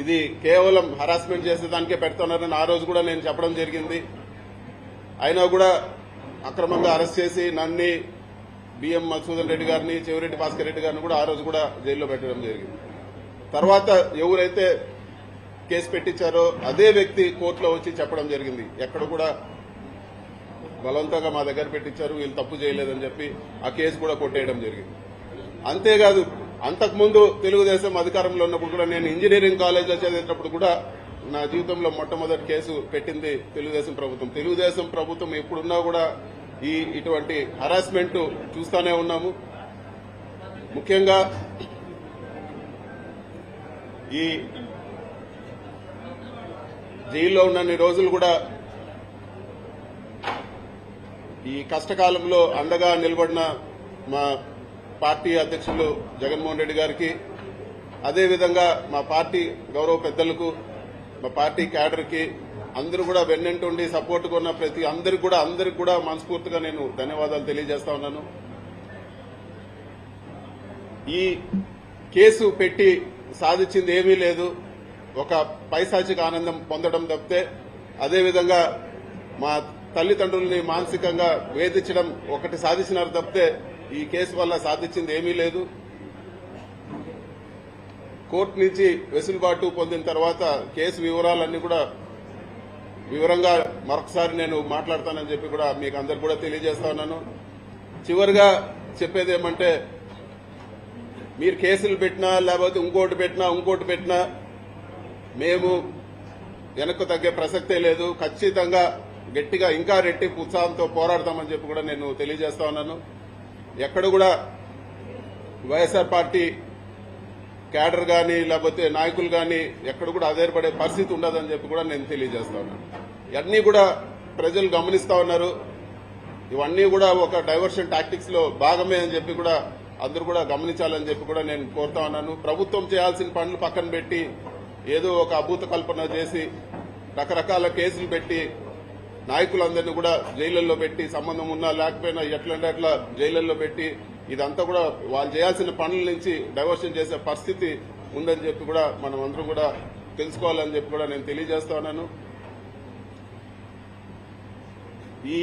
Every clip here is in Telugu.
ఇది కేవలం హరాస్మెంట్ చేసేదానికే పెడుతున్నారని ఆ రోజు కూడా నేను చెప్పడం జరిగింది. అయినా కూడా అక్రమంగా అరెస్ట్ చేసి నన్ని బిఎం మధుసూదన్ రెడ్డి గారిని చెవిరెడ్డి భాస్కర్ రెడ్డి గారిని కూడా ఆ రోజు కూడా జైల్లో పెట్టడం జరిగింది. తర్వాత ఎవరైతే కేసు పెట్టించారో అదే వ్యక్తి కోర్టులో వచ్చి చెప్పడం జరిగింది. ఎక్కడ కూడా బలవంతంగా మా దగ్గర పెట్టించారు వీళ్ళు తప్పు చేయలేదని చెప్పి ఆ కేసు కూడా కొట్టేయడం జరిగింది. అంతేకాదు అంతకుముందు తెలుగుదేశం అధికారంలో ఉన్నప్పుడు కూడా నేను ఇంజనీరింగ్ కాలేజ్లో చదివేటప్పుడు కూడా నా జీవితంలో మొట్టమొదటి కేసు పెట్టింది తెలుగుదేశం ప్రభుత్వం. తెలుగుదేశం ప్రభుత్వం ఎప్పుడున్నా కూడా ఈ ఇటువంటి హరాస్మెంట్ చూస్తూనే ఉన్నాము. ముఖ్యంగా ఈ జైల్లో ఉన్నన్ని రోజులు కూడా ఈ కష్టకాలంలో అండగా నిలబడిన మా పార్టీ అధ్యక్షులు జగన్మోహన్ రెడ్డి గారికి అదేవిధంగా మా పార్టీ గౌరవ పెద్దలకు మా పార్టీ క్యాడర్కి అందరూ కూడా వెన్నంటుండి సపోర్ట్గా ఉన్న ప్రతి అందరికి కూడా అందరికి కూడా మనస్ఫూర్తిగా నేను ధన్యవాదాలు తెలియజేస్తా ఉన్నాను. ఈ కేసు పెట్టి సాధించింది ఏమీ లేదు. ఒక పైశాచిక ఆనందం పొందడం తప్పితే అదేవిధంగా మా తల్లిదండ్రుల్ని మానసికంగా వేధించడం ఒకటి సాధించినారు తప్పితే ఈ కేసు వల్ల సాధించింది ఏమీ లేదు. కోర్టు నుంచి వెసులుబాటు పొందిన తర్వాత కేసు వివరాలన్నీ కూడా వివరంగా మరొకసారి నేను మాట్లాడతానని చెప్పి కూడా మీకు అందరు కూడా తెలియజేస్తా ఉన్నాను. చివరిగా చెప్పేది ఏమంటే మీరు కేసులు పెట్టినా లేకపోతే ఇంకోటి పెట్టినా ఇంకోటి పెట్టినా మేము వెనక్కు తగ్గే ప్రసక్తే లేదు. ఖచ్చితంగా గట్టిగా ఇంకా రెట్టి ఉత్సాహంతో పోరాడతామని చెప్పి కూడా నేను తెలియజేస్తా ఉన్నాను. ఎక్కడ కూడా వైఎస్ఆర్ పార్టీ క్యాడర్ కానీ లేకపోతే నాయకులు కానీ ఎక్కడ కూడా ఆధారపడే పరిస్థితి ఉండదని చెప్పి కూడా నేను తెలియజేస్తా ఉన్నాను ఇవన్నీ కూడా ప్రజలు గమనిస్తా ఉన్నారు. ఇవన్నీ కూడా ఒక డైవర్షన్ టాక్టిక్స్లో భాగమే అని చెప్పి కూడా అందరూ కూడా గమనించాలని చెప్పి కూడా నేను కోరుతా ఉన్నాను. ప్రభుత్వం చేయాల్సిన పనులు పక్కన పెట్టి ఏదో ఒక అభూత కల్పన చేసి రకరకాల కేసులు పెట్టి నాయకులందరినీ కూడా జైళ్ళలో పెట్టి సంబంధం ఉన్నా లేకపోయినా ఎట్లంటే అట్లా జైళ్ళలో పెట్టి ఇదంతా కూడా వాళ్ళు చేయాల్సిన పనుల నుంచి డైవర్షన్ చేసే పరిస్థితి ఉందని చెప్పి కూడా మనం అందరం కూడా తెలుసుకోవాలని చెప్పి కూడా నేను తెలియజేస్తా ఉన్నాను. ఈ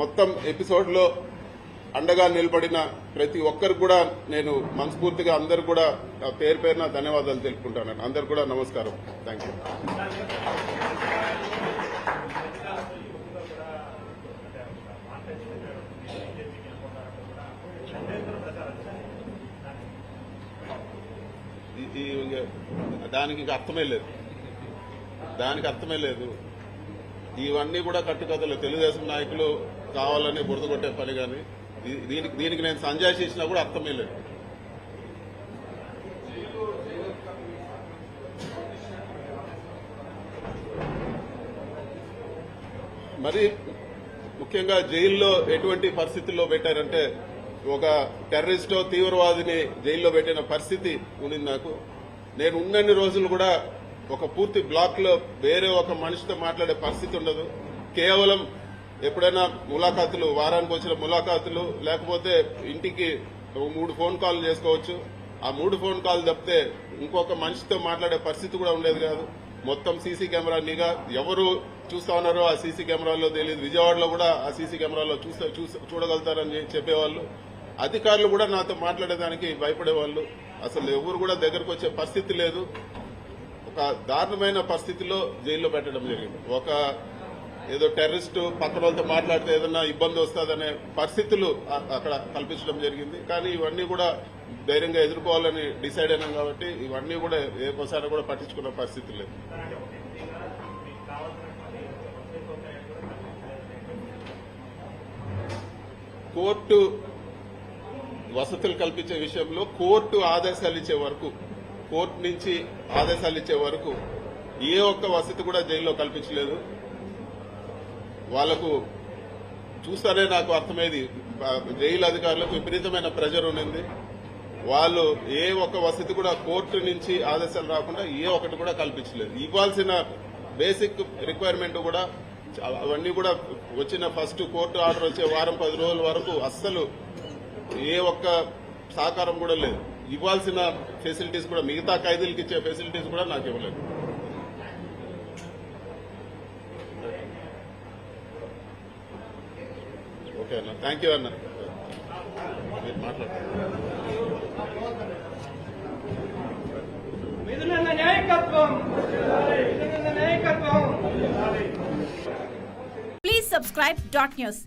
మొత్తం ఎపిసోడ్లో అండగా నిలబడిన ప్రతి ఒక్కరు కూడా నేను మనస్ఫూర్తిగా అందరు కూడా పేరు పేరున ధన్యవాదాలు తెలుపుకుంటాను. అందరు కూడా నమస్కారం. థ్యాంక్ యూ ఇది ఇంక దానికి ఇంక అర్థమే లేదు. దానికి అర్థమే లేదు. ఇవన్నీ కూడా కట్టుకథలు. తెలుగుదేశం నాయకులు కావాలని బురద కొట్టే పని కానీ దీనికి దీనికి నేను సంజాయిషి ఇచ్చినా కూడా అర్థమే లేదు. మరి ముఖ్యంగా జైల్లో ఎటువంటి పరిస్థితుల్లో పెట్టారంటే ఒక టెర్రరిస్టో తీవ్రవాదిని జైల్లో పెట్టిన పరిస్థితి ఉండింది నాకు. నేను ఉన్నన్ని రోజులు కూడా ఒక పూర్తి బ్లాక్లో వేరే ఒక మనిషితో మాట్లాడే పరిస్థితి ఉండదు. కేవలం ఎప్పుడైనా ములాఖాతులు వారానికి వచ్చిన ములాఖాతులు లేకపోతే ఇంటికి మూడు ఫోన్ కాల్ చేసుకోవచ్చు. ఆ మూడు ఫోన్ కాల్ తప్పితే ఇంకొక మనిషితో మాట్లాడే పరిస్థితి కూడా ఉండేది కాదు. మొత్తం సీసీ కెమెరా నిఘా ఎవరు చూస్తా ఉన్నారో ఆ సీసీ కెమెరాలో తెలియదు. విజయవాడలో కూడా ఆ సీసీ కెమెరాలో చూస్తా చూడగలుగుతారని చెప్పేవాళ్ళు. అధికారులు కూడా నాతో మాట్లాడేదానికి భయపడేవాళ్ళు. అసలు ఎవరు కూడా దగ్గరకు వచ్చే పరిస్థితి లేదు. ఒక దారుణమైన పరిస్థితిలో జైల్లో పెట్టడం జరిగింది. ఒక ఏదో టెర్రరిస్టు పక్కన వాళ్ళతో మాట్లాడితే ఏదైనా ఇబ్బంది వస్తుందనే పరిస్థితులు అక్కడ కల్పించడం జరిగింది. కానీ ఇవన్నీ కూడా ధైర్యంగా ఎదుర్కోవాలని డిసైడ్ అయినాం కాబట్టి ఇవన్నీ కూడా ఏ ఒకసారి కూడా పట్టించుకున్న పరిస్థితి లేదు. కోర్టు వసతులు కల్పించే విషయంలో కోర్టు ఆదేశాలు ఇచ్చే వరకు కోర్టు నుంచి ఆదేశాలు ఇచ్చే వరకు ఏ ఒక్క వసతి కూడా జైల్లో కల్పించలేదు. వాళ్ళకు చూస్తానే నాకు అర్థమైంది. జైలు అధికారులకు విపరీతమైన ప్రెజర్ ఉన్నింది. వాళ్ళు ఏ ఒక్క వసతి కూడా కోర్టు నుంచి ఆదేశాలు రాకుండా ఏ ఒకటి కూడా కల్పించలేదు. ఇవ్వాల్సిన బేసిక్ రిక్వైర్మెంట్ కూడా అవన్నీ కూడా వచ్చిన ఫస్ట్ కోర్టు ఆర్డర్ వచ్చే వారం పది రోజుల వరకు అస్సలు ఏ ఒక్క సహకారం కూడా లేదు. ఇవ్వాల్సిన ఫెసిలిటీస్ కూడా మిగతా ఖైదీలకు ఇచ్చే ఫెసిలిటీస్ కూడా నాకు ఇవ్వలేదు. ఓకే అన్న. థ్యాంక్ యూ అన్న. మీరు మిథునన్న నాయకత్వం! నాయకత్వం! Please subscribe dot news.